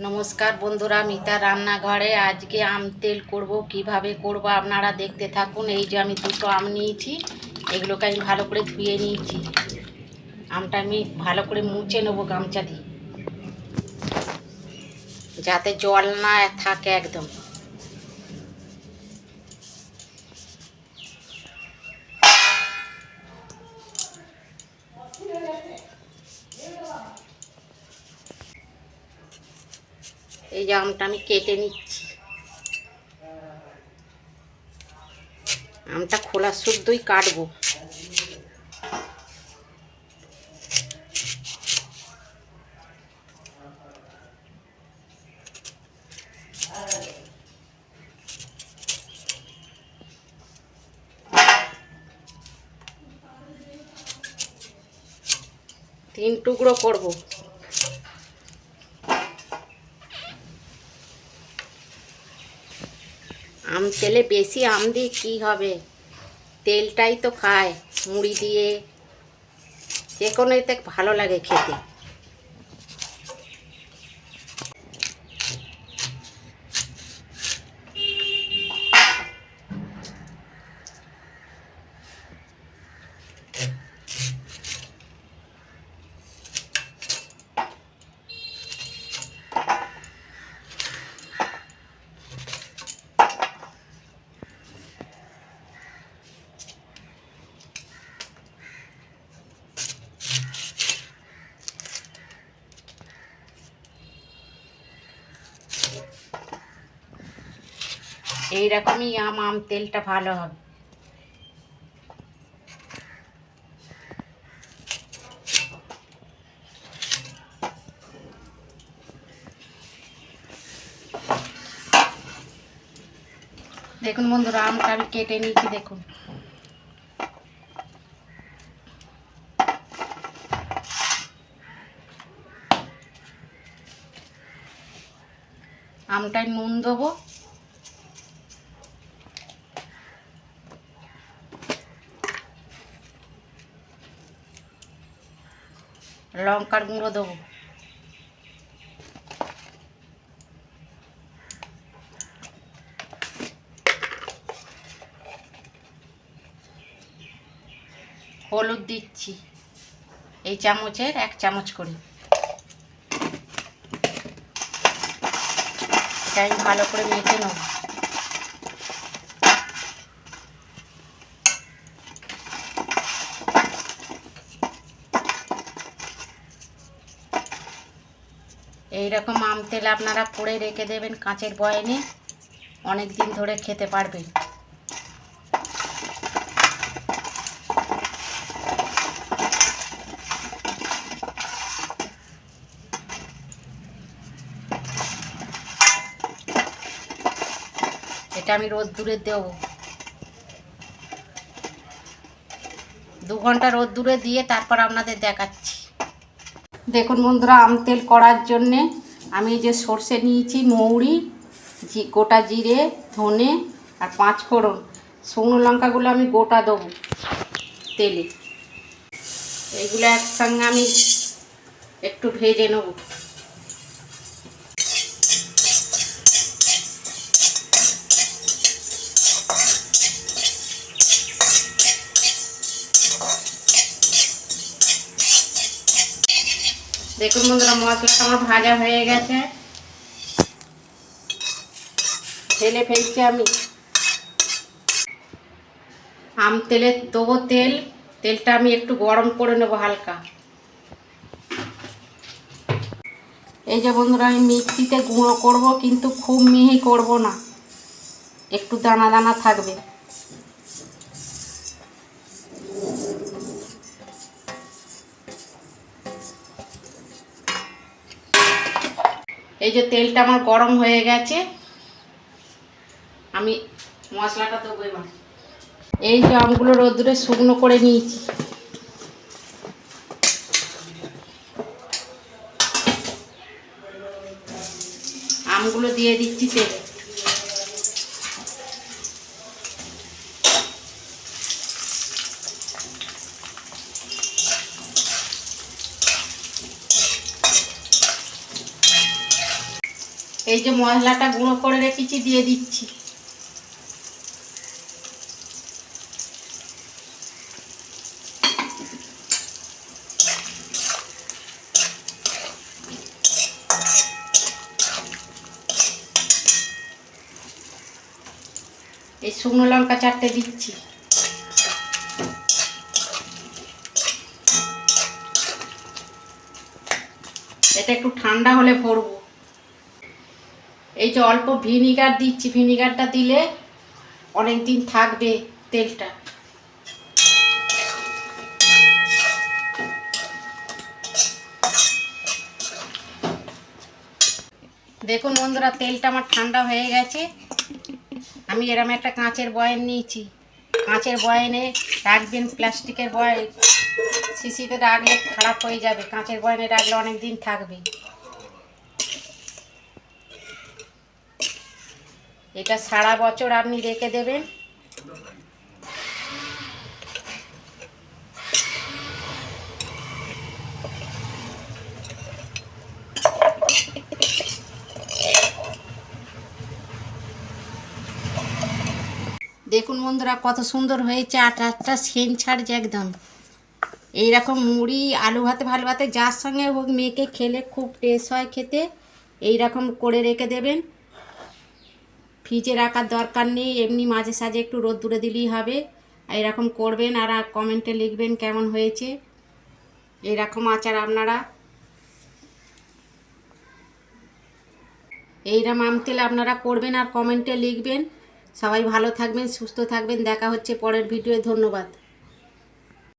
নমস্কার বন্ধুরা, মিতা রান্নাঘরে আজকে আম তেল করব, কীভাবে করব আপনারা দেখতে থাকুন। এই যে আমি দুটো আম নিয়েছি, এগুলোকে আমি ভালো করে ধুয়ে নিয়েছি। আমটা আমি ভালো করে মুছে নেব গামছা দিয়ে, যাতে জল না থাকে একদম। এই যে আমটা আমি কেটে নিচ্ছি। আমটা খোলা শুদ্ধই কাটবো। তিন টুকরো করব। আম তেলে বেশি আম দিয়ে কী হবে? তেলটাই তো খায়, মুড়ি দিয়ে। যে কোনো এতে ভালো লাগে খেতে। এইরকমই আম আম তেলটা ভালো হবে। দেখুন বন্ধুরা আমটা আমি কেটে নিয়েছি দেখুন। আমটায় নুন দেবো। লঙ্কার গুঁড়ো দেবো। হলুদ দিচ্ছি। এই চামচের এক চামচ করে। এটা ভালো করে মেখে নেব। এইরকম আম তেল আপনারা করে রেখে দেবেন কাঁচের বয়নে। অনেক দিন ধরে খেতে পারবেন। এটা আমি রোদ দূরে দেবো। দু ঘণ্টা রোদ দূরে দিয়ে তারপর আপনাদের দেখাচ্ছি। দেখুন বন্ধুরা, আম তেল করার জন্যে আমি যে সর্ষে নিয়েছি, মৌরি, জি, গোটা জিরে, ধনে আর পাঁচ ফোড়ন। শুকনো লঙ্কাগুলো আমি গোটা দেবো তেলে। এইগুলো একসঙ্গে আমি একটু ভেজে নেব। দেখুন বন্ধুরা মশলাটা আমার ভাজা হয়ে গেছে। ঢেলে ফেলছি আমি। আম তেলে দেবো তেল। তেলটা আমি একটু গরম করে নেব হালকা। এই যে বন্ধুরা, আমি মিক্সিতে গুঁড়ো করব, কিন্তু খুব মিহি করব না। একটু দানা দানা থাকবে। এই যে তেলটা আমার গরম হয়ে গেছে। আমি মশলাটা দেবো এবার। এই যে আমগুলো রোদ্দুরে শুকনো করে নিয়েছি। আমগুলো দিয়ে দিচ্ছি তেলে। এই যে মশলাটা গুঁড়ো করে রেখেছি, দিয়ে দিচ্ছি। এই শুকনো লঙ্কা চারটে দিচ্ছি। এটা একটু ঠান্ডা হলে ভরবো। এই যে অল্প ভিনিগার দিচ্ছি, ভিনিগারটা দিলে অনেক দিন থাকবে তেলটা। দেখুন বন্ধুরা, তেলটা আমার ঠান্ডা হয়ে গেছে। আমি এরম একটা কাঁচের বয়ান নিয়েছি। কাঁচের বয়ানে রাখবেন প্লাস্টিকের বয়ান। শিশিতে রাখলে খারাপ হয়ে যাবে। কাঁচের বয়ানে রাখলে অনেক দিন থাকবে। এটা সারা বছর আপনি রেখে দেবেন। দেখুন বন্ধুরা, কত সুন্দর হয়েছে আটাটা সেন ছাড়ছে একদম। এইরকম মুড়ি, আলু ভাতে, ভালো ভাতে, যার সঙ্গে হোক, মেয়েকে খেলে খুব টেস্ট হয় খেতে। এইরকম করে রেখে দেবেন। ফ্রিজে রাখার দরকার নেই, এমনি মাঝে সাঝে একটু রোদ দূরে দিলেই হবে। এরকম করবেন আর কমেন্টে লিখবেন কেমন হয়েছে। এইরকম আচার আপনারা। এইরকম আম তেল আপনারা করবেন আর কমেন্টে লিখবেন। সবাই ভালো থাকবেন, সুস্থ থাকবেন। দেখা হচ্ছে পরের ভিডিও ধন্যবাদ।